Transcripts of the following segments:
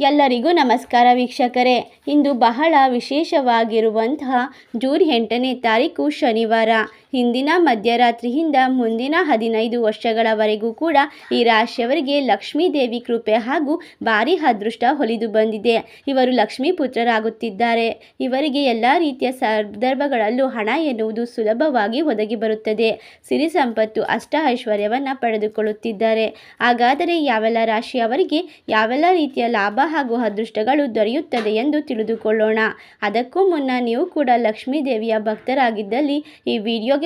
ಎಲ್ಲರಿಗೂ ನಮಸ್ಕಾರ ವೀಕ್ಷಕರೇ. ಇಂದು ಬಹಳ ವಿಶೇಷವಾಗಿರುವಂತಹ ಜೂನ್ ಎಂಟನೇ ತಾರೀಕು ಶನಿವಾರ. ಹಿಂದಿನ ಮಧ್ಯರಾತ್ರಿಯಿಂದ ಮುಂದಿನ ಹದಿನೈದು ವರ್ಷಗಳವರೆಗೂ ಕೂಡ ಈ ರಾಶಿಯವರಿಗೆ ಲಕ್ಷ್ಮೀ ದೇವಿ ಕೃಪೆ ಹಾಗೂ ಭಾರಿ ಅದೃಷ್ಟ ಹೊಲಿದು ಬಂದಿದೆ. ಇವರು ಲಕ್ಷ್ಮೀ ಪುತ್ರರಾಗುತ್ತಿದ್ದಾರೆ. ಇವರಿಗೆ ಎಲ್ಲ ರೀತಿಯ ಸಂದರ್ಭಗಳಲ್ಲೂ ಹಣ ಎನ್ನುವುದು ಸುಲಭವಾಗಿ ಒದಗಿ ಬರುತ್ತದೆ. ಸಿರಿ ಸಂಪತ್ತು ಅಷ್ಟ ಐಶ್ವರ್ಯವನ್ನು ಪಡೆದುಕೊಳ್ಳುತ್ತಿದ್ದಾರೆ. ಹಾಗಾದರೆ ಯಾವೆಲ್ಲ ರಾಶಿಯವರಿಗೆ ಯಾವೆಲ್ಲ ರೀತಿಯ ಲಾಭ ಹಾಗೂ ಅದೃಷ್ಟಗಳು ದೊರೆಯುತ್ತದೆ ಎಂದು ತಿಳಿದುಕೊಳ್ಳೋಣ. ಅದಕ್ಕೂ ಮುನ್ನ ನೀವು ಕೂಡ ಲಕ್ಷ್ಮೀ ದೇವಿಯ ಭಕ್ತರಾಗಿದ್ದಲ್ಲಿ ಈ ವಿಡಿಯೋಗೆ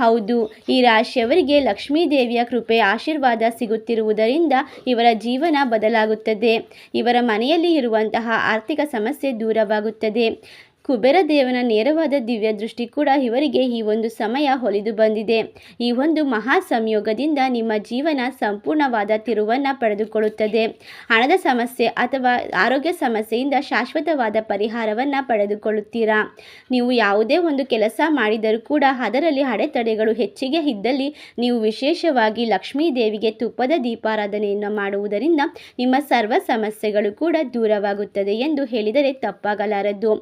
ಹೌದು, ಈ ರಾಶಿಯವರಿಗೆ ಲಕ್ಷ್ಮೀ ದೇವಿಯ ಕೃಪೆ, ಆಶೀರ್ವಾದ ಸಿಗುತ್ತಿರುವುದರಿಂದ ಇವರ ಜೀವನ ಬದಲಾಗುತ್ತದೆ. ಇವರ ಮನೆಯಲ್ಲಿ ಇರುವಂತಹ ಆರ್ಥಿಕ ಸಮಸ್ಯೆ ದೂರವಾಗುತ್ತದೆ. ಕುಬೇರ ದೇವನ ನೇರವಾದ ದಿವ್ಯ ದೃಷ್ಟಿ ಕೂಡ ಇವರಿಗೆ ಈ ಒಂದು ಸಮಯ ಹೊಲಿದು ಬಂದಿದೆ. ಈ ಒಂದು ಮಹಾ ಸಂಯೋಗದಿಂದ ನಿಮ್ಮ ಜೀವನ ಸಂಪೂರ್ಣವಾದ ತಿರುವನ್ನು ಪಡೆದುಕೊಳ್ಳುತ್ತದೆ. ಹಣದ ಸಮಸ್ಯೆ ಅಥವಾ ಆರೋಗ್ಯ ಸಮಸ್ಯೆಯಿಂದ ಶಾಶ್ವತವಾದ ಪರಿಹಾರವನ್ನು ಪಡೆದುಕೊಳ್ಳುತ್ತೀರಾ? ನೀವು ಯಾವುದೇ ಒಂದು ಕೆಲಸ ಮಾಡಿದರೂ ಕೂಡ ಅದರಲ್ಲಿ ಅಡೆತಡೆಗಳು ಹೆಚ್ಚಿಗೆ ಇದ್ದಲ್ಲಿ ನೀವು ವಿಶೇಷವಾಗಿ ಲಕ್ಷ್ಮೀ ದೇವಿಗೆ ತುಪ್ಪದ ದೀಪಾರಾಧನೆಯನ್ನು ಮಾಡುವುದರಿಂದ ನಿಮ್ಮ ಸರ್ವ ಸಮಸ್ಯೆಗಳು ಕೂಡ ದೂರವಾಗುತ್ತದೆ ಎಂದು ಹೇಳಿದರೆ ತಪ್ಪಾಗಲಾರದು.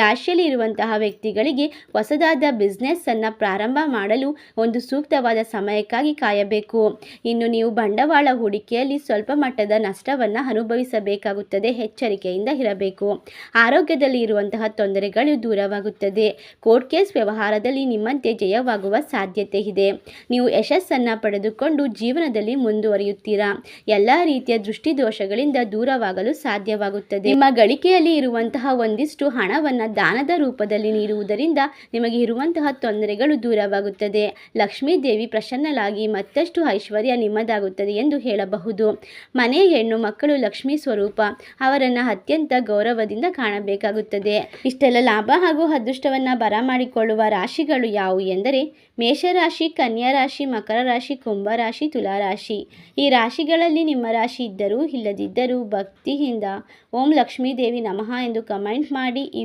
ರಾಶಿಯಲ್ಲಿ ಇರುವಂತಹ ವ್ಯಕ್ತಿಗಳಿಗೆ ಹೊಸದಾದ ಬಿಸ್ನೆಸ್ ಅನ್ನ ಪ್ರಾರಂಭ ಮಾಡಲು ಒಂದು ಸೂಕ್ತವಾದ ಸಮಯಕ್ಕಾಗಿ ಕಾಯಬೇಕು. ಇನ್ನು ನೀವು ಬಂಡವಾಳ ಹೂಡಿಕೆಯಲ್ಲಿ ಸ್ವಲ್ಪ ಮಟ್ಟದ ನಷ್ಟವನ್ನು ಅನುಭವಿಸಬೇಕಾಗುತ್ತದೆ, ಎಚ್ಚರಿಕೆಯಿಂದ ಇರಬೇಕು. ಆರೋಗ್ಯದಲ್ಲಿ ಇರುವಂತಹ ತೊಂದರೆಗಳು ದೂರವಾಗುತ್ತದೆ. ಕೋರ್ಟ್ ಕೇಸ್ ವ್ಯವಹಾರದಲ್ಲಿ ನಿಮ್ಮಂತೆ ಜಯವಾಗುವ ಸಾಧ್ಯತೆ ಇದೆ. ನೀವು ಯಶಸ್ಸನ್ನು ಪಡೆದುಕೊಂಡು ಜೀವನದಲ್ಲಿ ಮುಂದುವರಿಯುತ್ತೀರಾ? ಎಲ್ಲ ರೀತಿಯ ದೃಷ್ಟಿದೋಷಗಳಿಂದ ದೂರವಾಗಲು ಸಾಧ್ಯವಾಗುತ್ತದೆ. ನಿಮ್ಮ ಗಳಿಕೆಯಲ್ಲಿ ಇರುವಂತಹ ಒಂದಿಷ್ಟು ಹಣವನ್ನು ದಾನದ ರೂಪದಲ್ಲಿ ನೀಡುವುದರಿಂದ ನಿಮಗೆ ಇರುವಂತಹ ತೊಂದರೆಗಳು ದೂರವಾಗುತ್ತದೆ. ಲಕ್ಷ್ಮೀ ದೇವಿ ಪ್ರಸನ್ನಲಾಗಿ ಮತ್ತಷ್ಟು ಐಶ್ವರ್ಯ ನಿಮ್ಮದಾಗುತ್ತದೆ ಎಂದು ಹೇಳಬಹುದು. ಮನೆಯ ಹೆಣ್ಣು ಮಕ್ಕಳು ಲಕ್ಷ್ಮೀ ಸ್ವರೂಪ, ಅವರನ್ನು ಅತ್ಯಂತ ಗೌರವದಿಂದ ಕಾಣಬೇಕಾಗುತ್ತದೆ. ಇಷ್ಟೆಲ್ಲ ಲಾಭ ಹಾಗೂ ಅದೃಷ್ಟವನ್ನು ಬರಮಾಡಿಕೊಳ್ಳುವ ರಾಶಿಗಳು ಯಾವುವು ಎಂದರೆ, ಮೇಷರಾಶಿ ಕನ್ಯಾ ರಾಶಿ ಮಕರ ರಾಶಿ ಕುಂಭ ರಾಶಿ ತುಲಾ ರಾಶಿ ಈ ರಾಶಿಗಳಲ್ಲಿ ನಿಮ್ಮ ರಾಶಿ ಇದ್ದರೂ, ಇಲ್ಲದಿದ್ದರೂ ಭಕ್ತಿಯಿಂದ ಓಂ ಲಕ್ಷ್ಮೀ ದೇವಿ ನಮಃ ಎಂದು ಕಮೆಂಟ್ ಮಾಡಿ ಈ